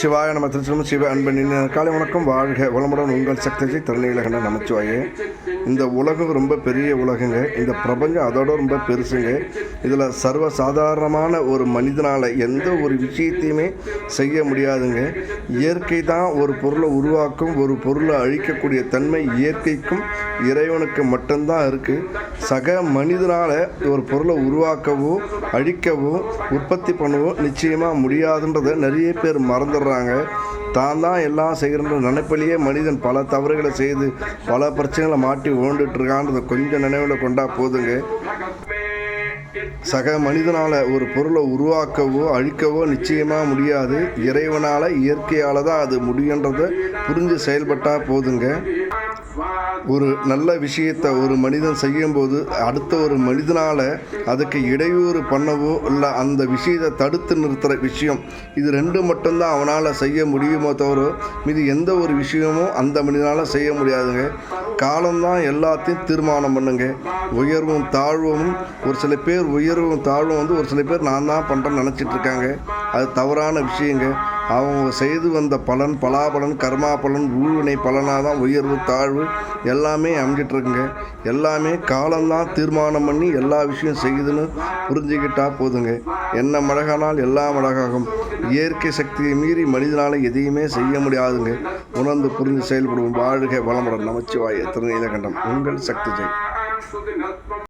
சிவாய நம்ம திருச்சிலும் சிவ அன்பின் காலை வணக்கம். வாழ்க வளமுடன் உங்கள் சக்திஜி திருநீலகண்ட நமச்சிவாயே. இந்த உலகம் ரொம்ப பெரிய உலகங்க. இந்த பிரபஞ்சம் அதோட ரொம்ப பெருசுங்க. இதில் சர்வ சாதாரணமான ஒரு மனிதனால் எந்த ஒரு விஷயத்தையுமே செய்ய முடியாதுங்க. இயற்கை தான் ஒரு பொருளை உருவாக்கும் ஒரு பொருளை அழிக்கக்கூடிய தன்மை இயற்கைக்கும் இறைவனுக்கு மட்டும்தான் இருக்குது சக மனிதனால் ஒரு பொருளை உருவாக்கவோ அழிக்கவோ உற்பத்தி பண்ணவோ நிச்சயமாக முடியாதுன்றதை நிறைய பேர் மறந்துடுறாங்க. தான் தான் எல்லாம் செய்கிறன்ற நினைப்பிலேயே மனிதன் பல தவறுகளை செய்து பல பிரச்சனைகளை மாட்டி ஓண்டுட்டுருக்கான்றதை கொஞ்சம் நினைவில் கொண்டா போதுங்க. சக மனிதனால் ஒரு பொருளை உருவாக்கவோ அழிக்கவோ நிச்சயமாக முடியாது. இறைவனால் இயற்கையால் தான் அது முடியுன்றதை புரிஞ்சு செயல்பட்டால் போதுங்க. ஒரு நல்ல விஷயத்தை ஒரு மனிதன் செய்யும்போது அடுத்த ஒரு மனிதனால் அதுக்கு இடையூறு பண்ணவோ இல்லை அந்த விஷயத்தை தடுத்து நிறுத்துகிற விஷயம் இது ரெண்டு மட்டும்தான் அவனால் செய்ய முடியுமோ தவிர மீது எந்த ஒரு விஷயமும் அந்த மனிதனால் செய்ய முடியாதுங்க. காலம்தான் எல்லாத்தையும் தீர்மானம் பண்ணுங்க. உயர்வும் தாழ்வும் ஒரு சில பேர் உயர்வும் தாழ்வும் வந்து ஒரு சில பேர் நான் தான் பண்ணுறேன்னு நினச்சிட்டு இருக்காங்க. அது தவறான விஷயங்க. அவங்க செய்து வந்த பலன் பலாபலன் கர்மா பலன் ஊழ்வினை பலனாக தான் உயர்வு தாழ்வு எல்லாமே அமைஞ்சிட்ருக்குங்க. எல்லாமே காலம்தான் தீர்மானம் பண்ணி எல்லா விஷயம் செய்யுதுன்னு புரிஞ்சுக்கிட்டா போதுங்க. என்ன மழகானால் எல்லாம் மழகாகும் இயற்கை சக்தியை மீறி மனிதனால் எதையுமே செய்ய முடியாதுங்க. உணர்ந்து புரிந்து செயல்படுவோம். வாழ்க வளமுடன். நமச்சிவாய திருநீலகண்டம். உங்கள் சக்தி ஜெய்